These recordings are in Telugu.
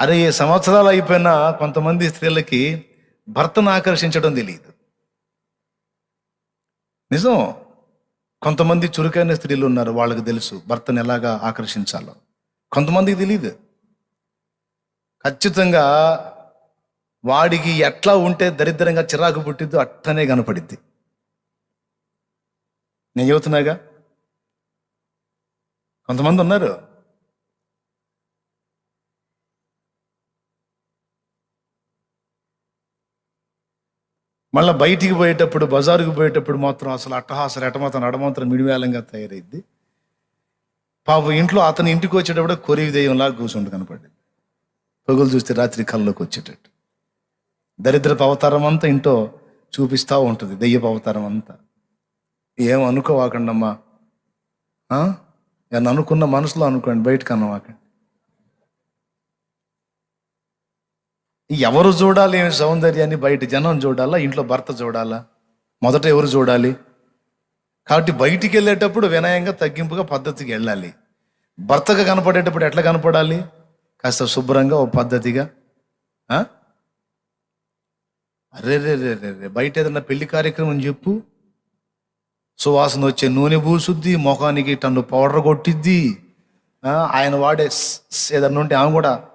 అరే ఈ సంవత్సరాలు అయిపోయినా కొంతమంది స్త్రీలకి భర్తను ఆకర్షించడం తెలియదు నిజం? కొంతమంది చురుకైన స్త్రీలు ఉన్నారు వాళ్ళకి తెలుసు భర్తను ఎలాగా ఆకర్షించాలో. కొంతమందికి తెలియదు ఖచ్చితంగా వాడికి ఎట్లా ఉంటే దరిద్రంగా చిరాకు పుట్టిద్దో అట్లనే కనపడిద్ది. నేను చెబుతున్నాగా? కొంతమంది ఉన్నారు. మళ్ళీ బయటికి పోయేటప్పుడు బజారుకి పోయేటప్పుడు మాత్రం అసలు అట్టహాసలు ఎటమాత్రం నడమాత్రం మిడివేలంగా తయారైద్ది. పాపం ఇంట్లో అతని ఇంటికి వచ్చేటప్పుడు కొరివి దెయ్యంలా కూర్చుంటు కనపడింది. పొగులు చూస్తే రాత్రి కళ్ళలోకి వచ్చేటట్టు. దరిద్రపు అవతారం అంతా ఇంట్లో చూపిస్తూ ఉంటుంది దెయ్యపు అవతారం అంతా. ఏం అనుకోవాకండమ్మా? నేను అనుకున్న మనసులో అనుకోండి బయటకు అన్నవాకండి ఎవరు చూడాలి సౌందర్యాన్ని బయట జనం చూడాలా? ఇంట్లో భర్త చూడాలా? మొదట ఎవరు చూడాలి? కాబట్టి బయటికి వెళ్ళేటప్పుడు వినయంగా తగ్గింపుగా పద్ధతికి వెళ్ళాలి. భర్తగా కనపడేటప్పుడు ఎట్లా కనపడాలి? కాస్త శుభ్రంగా ఓ పద్ధతిగా. అరే రే రే రే రే బయట ఏదన్నా పెళ్ళి కార్యక్రమం చెప్పు. సువాసన వచ్చే నూనె పూసుద్ది ముఖానికి టన్ను పౌడర్ కొట్టిద్ది. ఆయన వాడే ఏదన్నా ఉంటే ఆమె కూడా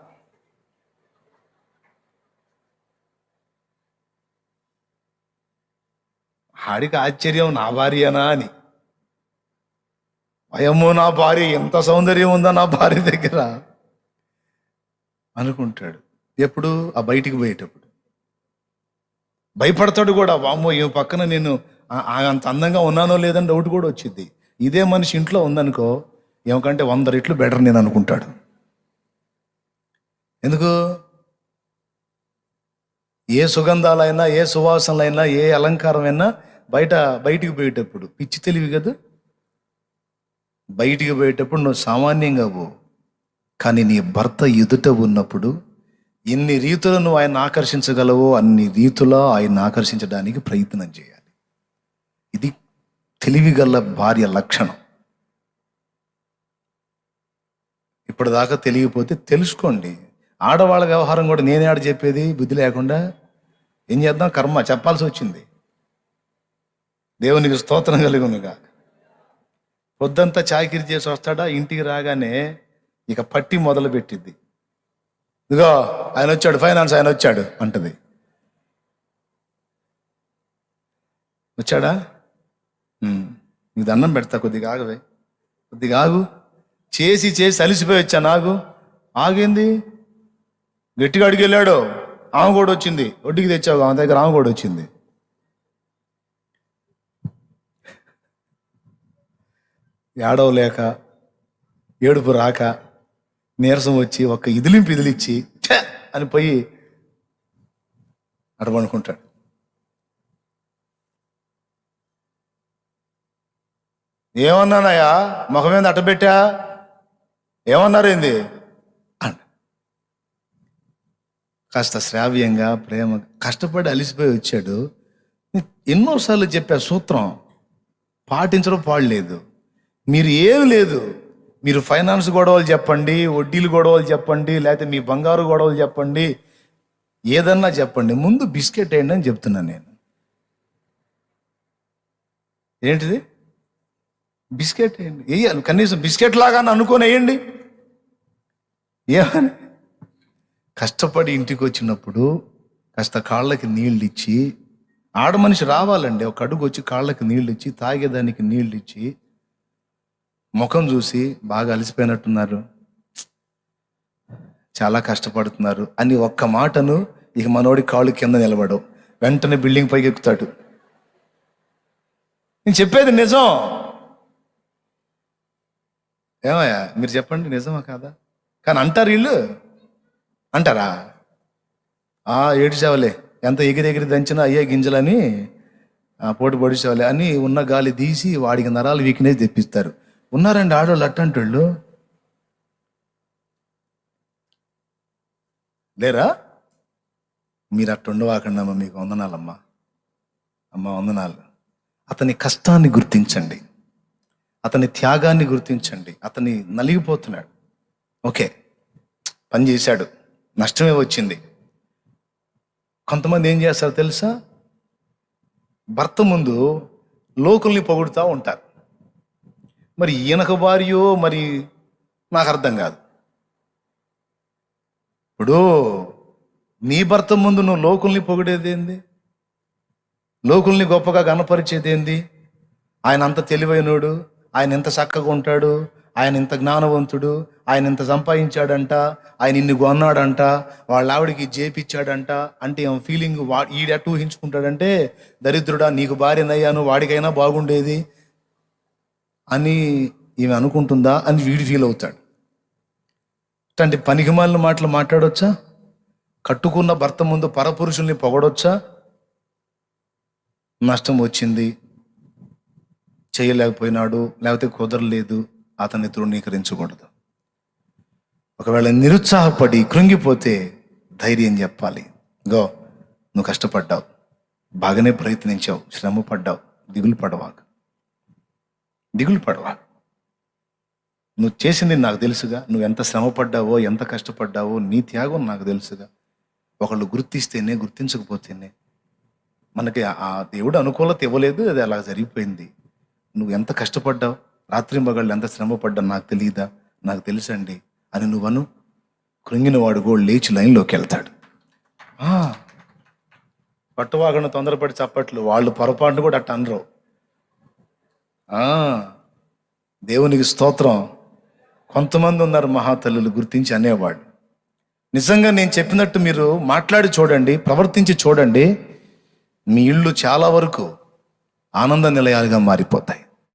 ఆడికి ఆశ్చర్యం నా భార్యనా అని. అయమ్మో నా భార్య ఎంత సౌందర్యం ఉందా నా భార్య దగ్గర అనుకుంటాడు. ఎప్పుడు? ఆ బయటికి పోయేటప్పుడు. భయపడతాడు కూడా. వామ్మో ఈ పక్కన నేను అంత అందంగా ఉన్నానో లేదని డౌట్ కూడా వచ్చింది ఇదే మనిషి ఇంట్లో ఉందనుకో ఏమకంటే వంద రెట్లు బెటర్ నేను అనుకుంటాడు. ఎందుకు? ఏ సుగంధాలైనా ఏ సువాసనలైనా ఏ అలంకారమైనా బయట బయటికి పోయేటప్పుడు పిచ్చి తెలివి కదా? బయటికి పోయేటప్పుడు నువ్వు సామాన్యంగా పో. కానీ నీ భర్త ఎదుట ఉన్నప్పుడు ఎన్ని రీతులు నువ్వు ఆయన ఆకర్షించగలవో అన్ని రీతులా ఆయన ఆకర్షించడానికి ప్రయత్నం చేయాలి. ఇది తెలివిగల భార్య లక్షణం. ఇప్పటిదాకా తెలియకపోతే తెలుసుకోండి. ఆడవాళ్ళ వ్యవహారం కూడా నేనే ఆడ చెప్పేది బుద్ధి లేకుండా. ఏం చేద్దాం? కర్మ చెప్పాల్సి వచ్చింది. దేవునికి స్తోత్రం కలుగునుగా. పొద్దంతా చాకిరి చేసి వస్తాడా? ఇంటికి రాగానే ఇక పట్టి మొదలు పెట్టిద్ది ఇదిగో ఆయన వచ్చాడు ఫైనాన్స్ ఆయన వచ్చాడు అంటది. వచ్చాడా? నీకు దండం పెడతా కొద్దిగా ఆగవే. కొద్దిగా ఆగు. చేసి చేసి అలిసిపోయి వచ్చా నాగు. ఆగింది? గట్టిగా అడిగి వెళ్ళాడు. ఆమె కూడా వచ్చింది. ఒడ్డుకి తెచ్చావు ఆమె దగ్గర ఆమె కూడా వచ్చింది. ఏడవ లేక ఏడుపు రాక నీరసం వచ్చి ఒక్క ఇదిలింపు ఇదిలిచ్చి అని పోయి అడబనుకుంటాడు ఏమన్నానయ్యా? ముఖం మీద అట్టబెట్టా ఏమన్నారేంది ఏంది? కాస్త శ్రావ్యంగా ప్రేమ కష్టపడి అలిసిపోయి వచ్చాడు. ఎన్నోసార్లు చెప్పా సూత్రం పాటించడం పాడలేదు మీరు ఏం లేదు. మీరు ఫైనాన్స్ గొడవలు చెప్పండి వడ్డీలు గొడవలు చెప్పండి లేకపోతే మీ బంగారు గొడవలు చెప్పండి ఏదన్నా చెప్పండి. ముందు బిస్కెట్ వేయండి అని చెప్తున్నాను నేను. ఏంటిది? బిస్కెట్ వేయండి వేయాలి కనీసం బిస్కెట్ లాగా అనుకొని వేయండి ఏమని? కష్టపడి ఇంటికి వచ్చినప్పుడు కాస్త కాళ్ళకి నీళ్ళు ఇచ్చి ఆడ మనిషి రావాలండి. ఒక అడుగు వచ్చి కాళ్ళకి నీళ్ళు ఇచ్చి తాగేదానికి నీళ్ళు ఇచ్చి ముఖం చూసి బాగా అలసిపోయినట్టున్నారు. చాలా కష్టపడుతున్నారు. అని ఒక్క మాటను ఇక మనోడి కాళ్ళు కింద నిలబడవు. వెంటనే బిల్డింగ్ పైకి ఎక్కుతాడు. నేను చెప్పేది నిజం. ఏమయ్యా మీరు చెప్పండి నిజమా కాదా? కానీ అంటారు వీళ్ళు. అంటారా? ఆ ఏడిచావులే. ఎంత ఎగిరి ఎగిరి దంచినా అయ్యే గింజలని పోటు పొడిచావులే అని ఉన్న గాలి తీసి వాడికి నరాలు వీక్నెస్ తెప్పిస్తారు. ఉన్నారండి ఆడవాళ్ళు అట్టంటోళ్ళు? లేరా? మీరు అట్ట ఉండవాకండి అమ్మ మీకు వందనాలమ్మా. అమ్మ వందనాలు. అతని కష్టాన్ని గుర్తించండి. అతని త్యాగాన్ని గుర్తించండి. అతని నలిగిపోతున్నాడు. ఓకే. పని చేశాడు. నష్టమే వచ్చింది. కొంతమంది ఏం చేస్తారు తెలుసా? భర్త ముందు లోకుల్ని పొగుడుతూ ఉంటారు. మరి ఈయనకు భార్యో మరి నాకు అర్థం కాదు. ఇప్పుడు నీ భర్త ముందు నువ్వు లోకుల్ని పొగిడేదేంది? లోకుల్ని గొప్పగా గణపరిచేదేంది? ఆయన అంత తెలివైనోడు ఆయన ఎంత చక్కగా ఉంటాడు ఆయన ఇంత జ్ఞానవంతుడు ఆయన ఇంత సంపాదించాడంట ఆయన ఇన్ని కొన్నాడంట వాళ్ళ ఆవిడికి జేపిచ్చాడంట అంటే ఏం ఫీలింగ్ వా ఈడ ఊహించుకుంటాడంటే దరిద్రుడా నీకు భార్యనయ్యాను వాడికైనా బాగుండేది అని ఈమె అనుకుంటుందా అని వీడి ఫీల్ అవుతాడు. అంటే పనికిమాలిన మాటలు మాట్లాడొచ్చా? కట్టుకున్న భర్త ముందు పరపురుషుల్ని పొగడొచ్చా? నష్టం వచ్చింది చేయలేకపోయినాడు లేకపోతే కుదరలేదు అతన్ని తృణీకరించకూడదు. ఒకవేళ నిరుత్సాహపడి కృంగిపోతే ధైర్యం చెప్పాలి. గో నువ్వు కష్టపడ్డావు బాగానే ప్రయత్నించావు శ్రమ పడ్డావు దిగులు పడవాకు. దిగులు పడవా? నువ్వు చేసింది నాకు తెలుసుగా. నువ్వు ఎంత శ్రమ పడ్డావో ఎంత కష్టపడ్డావో నీ త్యాగం నాకు తెలుసుగా. ఒకళ్ళు గుర్తిస్తేనే గుర్తించకపోతేనే మనకి ఆ దేవుడు అనుకూలత ఇవ్వలేదు అది అలా జరిగిపోయింది. నువ్వు ఎంత కష్టపడ్డావు? రాత్రి మగాళ్ళు ఎంత శ్రమ పడ్డా నాకు తెలియదా నాకు తెలుసండి. అని నువ్వను కృంగిన వాడు కూడా లేచి లైన్లోకి వెళ్తాడు. ఆ, పట్టువాగన తొందరపడి చప్పట్లు వాళ్ళు పొరపాటును కూడా అట్ట అనరు. దేవునికి స్తోత్రం. కొంతమంది ఉన్నారు మహాతల్లులు గుర్తించి అనేవాడు నిజంగా నేను చెప్పినట్టు మీరు మాట్లాడి చూడండి ప్రవర్తించి చూడండి మీ ఇళ్ళు చాలా వరకు ఆనంద నిలయాలుగా మారిపోతాయి.